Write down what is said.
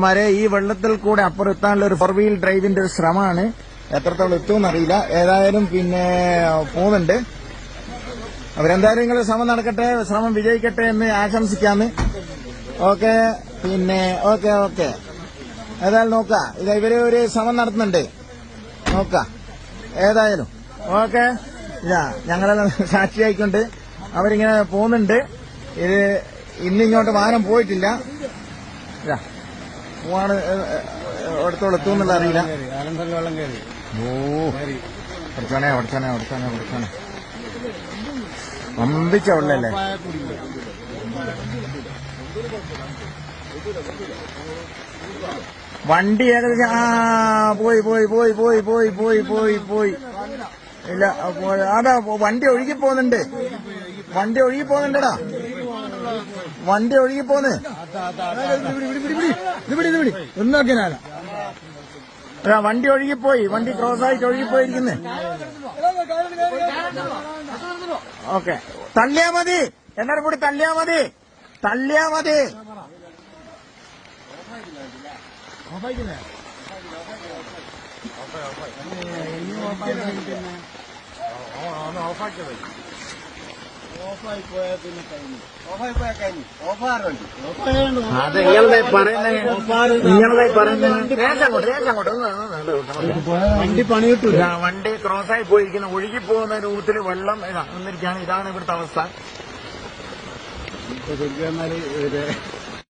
മാരെ ഈ വെള്ളത്തിൽ കൂടെ അപ്പുറത്താനുള്ള ഒരു ഫോർ വീൽ ഡ്രൈവിന്റെ ഒരു ശ്രമമാണ്. എത്രത്തോളം എത്തുമെന്ന് അറിയില്ല. ഏതായാലും പിന്നെ പോകുന്നുണ്ട്. അവരെന്തായാലും നിങ്ങൾ ശ്രമം നടക്കട്ടെ ശ്രമം വിജയിക്കട്ടെ എന്ന് ആശംസിക്കാന്ന്. ഓക്കെ പിന്നെ ഓക്കെ ഓക്കെ. ഏതായാലും നോക്ക. ഇത് ഇവർ ഒരു ശ്രമം നടത്തുന്നുണ്ട്. നോക്ക. ഏതായാലും. ഓക്കെ. ഇതാ ഞങ്ങളെല്ലാം സാക്ഷിയായിക്കൊണ്ട് അവരിങ്ങനെ പോകുന്നുണ്ട്. ഇത് ഇന്നിങ്ങോട്ട് വാഹനം പോയിട്ടില്ല. ഇതാ. പോവാണ് അടുത്തോളം എത്തുമെന്നുള്ള അറിയില്ല. ഓ പഠിച്ചാനെ പഠിച്ചാനെ പഠിച്ചാനെ പഠിച്ചാനെ. വമ്പിച്ച വെള്ളല്ലേ? വണ്ടി ഏകദേശം ആ പോയി പോയി പോയി പോയി പോയി പോയി പോയി പോയി. ഇല്ല. അതാ വണ്ടി ഒഴുകി പോകുന്നുണ്ട്. വണ്ടി ഒഴുകി പോകുന്നുണ്ടടാ. വണ്ടി ഒഴുകി പോന്നേ. ഒന്നാക്കിനാല ആ, വണ്ടി ഒഴുകിപ്പോയി. വണ്ടി ക്രോസ് ആയിട്ട് ഒഴുകിപ്പോയിരിക്കുന്നേ. ഓക്കെ. തള്ളിയാ മതി. എല്ലാരും കൂടി തള്ളിയാ മതി. തള്ളിയാ മതി. ഓഫാറുണ്ട് അത് നിങ്ങളതായി പറയുന്നത് പറയുന്നത് അങ്ങോട്ട് അങ്ങോട്ട് വണ്ടി പണി കിട്ടൂല ഇതാ വണ്ടി ക്രോസായി പോയിരിക്കുന്ന. ഒഴുകി പോകുന്ന രൂപത്തിൽ വെള്ളം ഇതാ വന്നിരിക്കുകയാണ്. ഇതാണ് ഇവിടുത്തെ അവസ്ഥ. ശരിക്കും പറഞ്ഞാൽ ഇത്